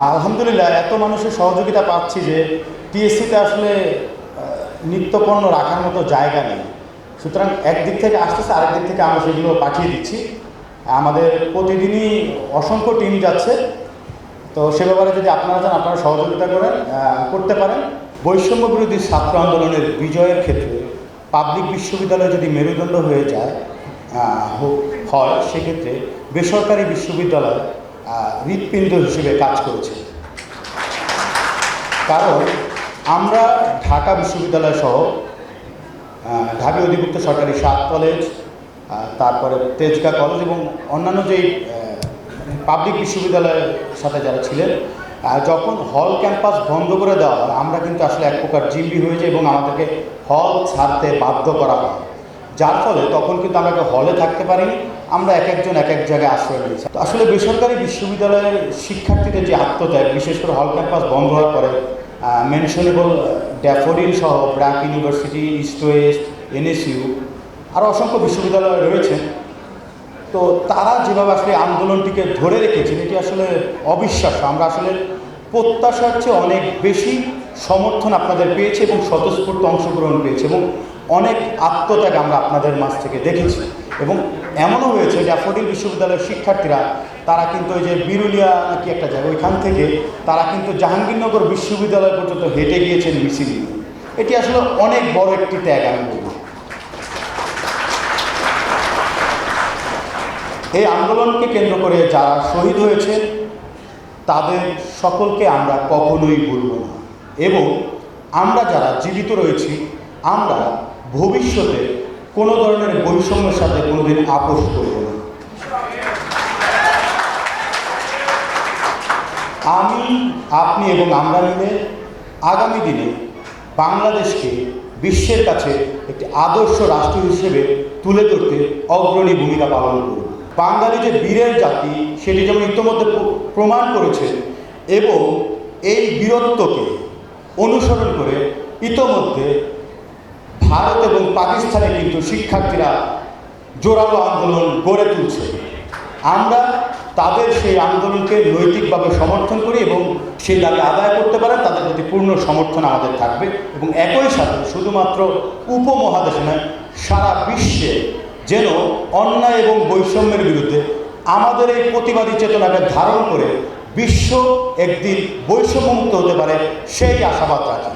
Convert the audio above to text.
আলহামদুলিল্লাহ, এত মানুষের সহযোগিতা পাচ্ছি যে টিএসসিতে আসলে নিত্যপণ্য রাখার মতো জায়গা নেই। সুতরাং একদিক থেকে আসতেছে, আরেক দিক থেকে আমরা সেগুলো পাঠিয়ে দিচ্ছি। আমাদের প্রতিদিনই অসংখ্য টিম যাচ্ছে। তো সে ব্যাপারে যদি আপনারা চান, আপনারা সহযোগিতা করেন করতে পারেন। বৈষম্য বিরোধী ছাত্র আন্দোলনের বিজয়ের ক্ষেত্রে পাবলিক বিশ্ববিদ্যালয় যদি মেরুদণ্ড হয়ে যায় হয়, সেক্ষেত্রে বেসরকারি বিশ্ববিদ্যালয় হৃৎপিণ্ড হিসেবে কাজ করেছে। কারণ আমরা ঢাকা বিশ্ববিদ্যালয় সহ ঢাবি অধিভুক্ত সরকারি সাত কলেজ তারপরে তেজগা কলেজ এবং অন্যান্য যেই পাবলিক বিশ্ববিদ্যালয়ের সাথে যারা ছিলেন যখন হল ক্যাম্পাস বন্ধ করে দেওয়া হয়, আমরা কিন্তু আসলে এক প্রকার জিম্বি হয়ে যাই এবং আমাদেরকে হল ছাড়তে বাধ্য করা হয়। যার ফলে তখন কিন্তু আমরা হলে থাকতে পারিনি আমরা এক একজন এক এক জায়গায় আশ্রয় নিয়েছি। তো আসলে বেসরকারি বিশ্ববিদ্যালয়ের শিক্ষার্থীদের যে আত্মত্যাগ, বিশেষ করে হল ক্যাম্পাস বন্ধ হওয়ার পরে মেনশনেবল ড্যাফোডিল সহ BRAC university East West NSU আরও অসংখ্য বিশ্ববিদ্যালয় রয়েছে। তো তারা যেভাবে আসলে আন্দোলনটিকে ধরে রেখেছেন, এটি আসলে অবিশ্বাস্য। আমরা আসলে প্রত্যাশার চেয়ে অনেক বেশি সমর্থন আপনাদের পেয়েছে এবং স্বতঃস্ফূর্ত অংশগ্রহণ পেয়েছে এবং অনেক আত্মত্যাগ আমরা আপনাদের মাঝ থেকে দেখেছি। এবং এমনও হয়েছে যে আফডিল বিশ্ববিদ্যালয়ের শিক্ষার্থীরা, তারা কিন্তু ওই যে বিরুলিয়া নাকি একটা জায়গা, ওইখান থেকে তারা কিন্তু জাহাঙ্গীরনগর বিশ্ববিদ্যালয় পর্যন্ত হেঁটে গিয়েছেন মিছিল এটি আসলে অনেক বড় একটি ত্যাগ, আমি বলব। এই আন্দোলনকে কেন্দ্র করে যারা শহীদ হয়েছে, তাদের সকলকে আমরা কখনোই ভুলব না। এবং আমরা যারা জীবিত রয়েছি, আমরা ভবিষ্যতে কোনো ধরনের বৈষম্যের সাথে কোনোদিন আপোষ করব না। আমি, আপনি এবং আমরা মিলে আগামী দিনে বাংলাদেশকে বিশ্বের কাছে একটি আদর্শ রাষ্ট্র হিসেবে তুলে ধরতে অগ্রণী ভূমিকা পালন করব। বাঙালি যে বীরের জাতি, সেটি যেমন ইতিমধ্যে প্রমাণ করেছে, এবং এই বীরত্বকে অনুসরণ করে ইতোমধ্যে পাকিস্তানে কিন্তু শিক্ষার্থীরা জোরালো আন্দোলন গড়ে তুলছে। আমরা তাদের সেই আন্দোলনকে নৈতিকভাবে সমর্থন করি এবং সেই দাবি আদায় করতে পারে তাদের প্রতি পূর্ণ সমর্থন আমাদের থাকবে এবং একই সাথে শুধুমাত্র উপমহাদেশে নয়, সারা বিশ্বে যেন অন্যায় এবং বৈষম্যের বিরুদ্ধে আমাদের এই প্রতিবাদী চেতনাকে ধারণ করে বিশ্ব একদিন বৈষম্যমুক্ত হতে পারে, সেই আশাবাদ রাখি।